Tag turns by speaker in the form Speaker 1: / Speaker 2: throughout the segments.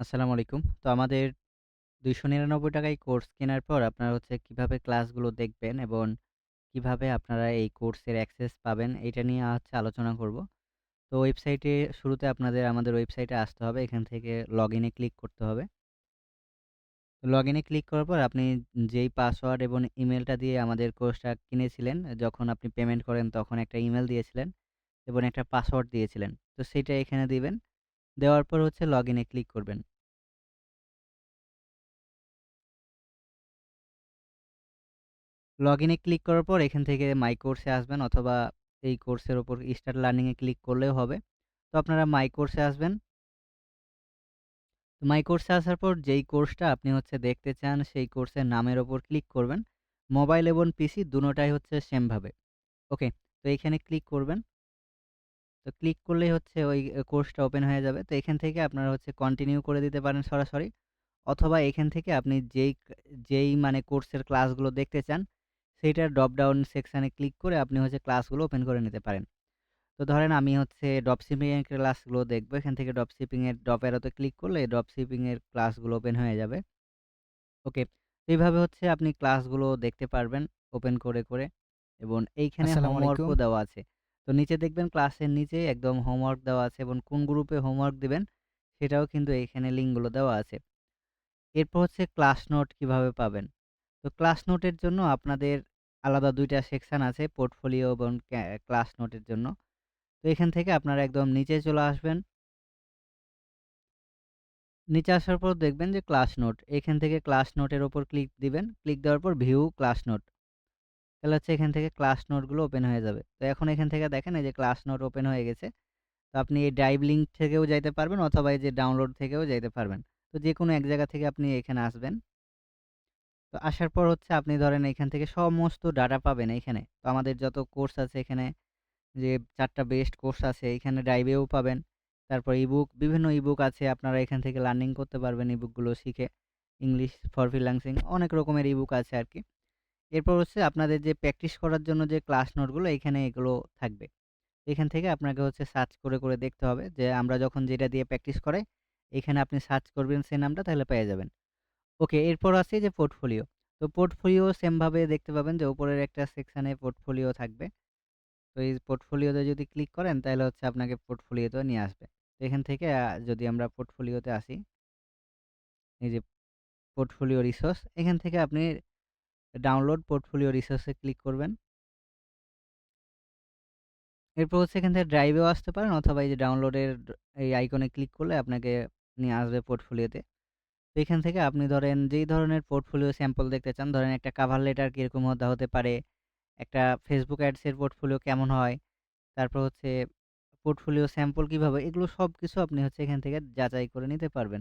Speaker 1: আসসালামু আলাইকুম। তো আমাদের ৳২৯৯ টাকায় কোর্স কেনার পর আপনারা হচ্ছে কীভাবে ক্লাসগুলো দেখবেন এবং কীভাবে আপনারা এই কোর্সের অ্যাক্সেস পাবেন এটা নিয়ে হচ্ছে আলোচনা করব। তো ওয়েবসাইটে শুরুতে আপনাদের আমাদের ওয়েবসাইটে আসতে হবে। এখান থেকে লগইন এ ক্লিক করতে হবে। লগইন এ ক্লিক করার পর আপনি যেই পাসওয়ার্ড এবং ইমেইলটা দিয়ে আমাদের কোর্সটা কিনেছিলেন, যখন আপনি পেমেন্ট করেন তখন একটা ইমেল দিয়েছিলেন এবং একটা পাসওয়ার্ড দিয়েছিলেন। তো সেইটা এখানে দিবেন। দেওয়ার পর হচ্ছে লগইন ক্লিক করবেন। লগইন এ ক্লিক করার পর এখান থেকে মাই কোর্স আসবেন অথবা এই কোর্সের উপর স্টার্ট লার্নিং এ ক্লিক করলেও হবে। তো আপনারা মাই কোর্স আসবেন। মাই কোর্স আসার পর যেই কোর্সটা আপনি হচ্ছে দেখতে চান সেই কোর্সের নামের উপর ক্লিক করবেন। মোবাইল এবং পিসি দুটোটাই হচ্ছে সেম ভাবে। ওকে, তো এখানে ক্লিক করবেন। তো ক্লিক করলেই হচ্ছে ওই কোর্সটা ওপেন হয়ে যাবে। তো এখান থেকে আপনারা হচ্ছে কন্টিনিউ করে দিতে পারেন সরাসরি। অথবা এখান থেকে আপনি যেই যেই মানে কোর্সের ক্লাসগুলো দেখতে চান, সেইটার ড্রপ ডাউন সেকশানে ক্লিক করে আপনি হচ্ছে ক্লাসগুলো ওপেন করে নিতে পারেন। তো ধরেন আমি হচ্ছে ড্রপশিপিং এর ক্লাসগুলো দেখব। এখান থেকে ড্রপশিপিং এর ড্রপ অ্যারোতে ক্লিক করলে ড্রপশিপিং এর ক্লাসগুলো ওপেন হয়ে যাবে। ওকে, এইভাবে হচ্ছে আপনি ক্লাসগুলো দেখতে পারবেন ওপেন করে, করে এবং এইখানে। হোমওয়ার্কও দেওয়া আছে। তো নিচে দেখবেন ক্লাসের নিচে একদম হোমওয়ার্ক দেওয়া আছে এবং কোন গ্রুপে হোমওয়ার্ক দিবেন সেটাও কিন্তু এইখানে লিঙ্কগুলো দেওয়া আছে। এরপর হচ্ছে ক্লাস নোট কীভাবে পাবেন? তো ক্লাস নোটের জন্য আপনাদের আলাদা ২ টা সেকশন আছে পোর্টফোলিও এবং ক্লাস নোটের জন্য। তো এখান থেকে আপনারা একদম নিচে চলে আসবেন। নিচে আসার পর দেখবেন যে ক্লাস নোট। এখান থেকে ক্লাস নোটের ওপর ক্লিক দিবেন। ক্লিক দেওয়ার পর ভিউ ক্লাস নোট। তাহলে হচ্ছে এখান থেকে ক্লাস নোটগুলো ওপেন হয়ে যাবে। তো এখন এখান থেকে দেখেন এই যে ক্লাস নোট ওপেন হয়ে গেছে। তো আপনি এই ড্রাইভ লিঙ্ক থেকেও যাইতে পারবেন অথবা এই যে ডাউনলোড থেকেও যাইতে পারবেন। তো যেকোনো এক জায়গা থেকে আপনি এখানে আসবেন। তো আসার পর হচ্ছে আপনি ধরেন এখান থেকে সমস্ত ডাটা পাবেন এইখানে। তো আমাদের যত কোর্স আছে এখানে যে চারটা বেস্ট কোর্স আছে এখানে ড্রাইভেও পাবেন। তারপর ইবুক বিভিন্ন ইবুক আছে আপনারা এখান থেকে লার্নিং করতে পারবেন ইবুকগুলো শিখে। ইংলিশ ফর ফ্রিল্যান্সিং অনেক রকমের ইবুক আছে আর কি এরপর হচ্ছে আপনাদের যে প্র্যাকটিস করার জন্য যে ক্লাস নোটগুলো এখানে এগুলো থাকবে। এখান থেকে আপনাকে হচ্ছে সার্চ করে, করে দেখতে হবে যে আমরা যখন যেটা দিয়ে প্র্যাকটিস করাই, এখানে আপনি সার্চ করবেন সেই নামটা তাহলে পেয়ে যাবেন। ওকে, এরপর আছে যে পোর্টফোলিও। তো পোর্টফোলিও সেম ভাবে দেখতে পাবেন যে উপরের একটা সেকশনে পোর্টফোলিও থাকবে। তো এই পোর্টফোলিওতে যদি ক্লিক করেন তাহলে হচ্ছে আপনাকে পোর্টফোলিওতে নিয়ে আসবে। এখান থেকে যদি আমরা পোর্টফোলিওতে আসি এই যে পোর্টফোলিও রিসোর্স এখান থেকে আপনি ডাউনলোড পোর্টফোলিও রিসোর্স ক্লিক করবেন। এরপর হচ্ছে এখান থেকে ড্রাইভেও আসতে পারেন অথবা এই যে ডাউনলোডের এই আইকনে ক্লিক করলে আপনাকে নিয়ে আসবে পোর্টফোলিওতে। তো এখান থেকে আপনি ধরেন যেই ধরনের পোর্টফোলিও স্যাম্পল দেখতে চান, ধরেন একটা কাভার লেটার কীরকম হতে হতে পারে, একটা ফেসবুক অ্যাডসের পোর্টফোলিও কেমন হয়, তারপর হচ্ছে পোর্টফোলিও স্যাম্পল কীভাবে এগুলো সব কিছু আপনি হচ্ছে এখান থেকে যাচাই করে নিতে পারবেন।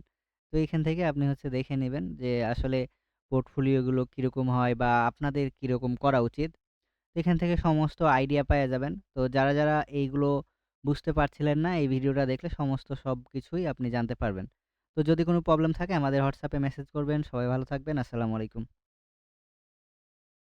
Speaker 1: তো এখান থেকে আপনি হচ্ছে দেখে নেবেন যে আসলে পোর্টফোলিওগুলো কীরকম হয় বা আপনাদের কীরকম করা উচিত। এখান থেকে সমস্ত আইডিয়া পেয়ে যাবেন। তো যারা, যারা এইগুলো বুঝতে পারছিলেন না এই ভিডিওটা দেখলে সমস্ত সব কিছুই আপনি জানতে পারবেন। তো যদি কোনো প্রবলেম থাকে আমাদের হোয়াটসঅ্যাপে মেসেজ করবেন। সবাই ভালো থাকবেন। আসসালামু আলাইকুম।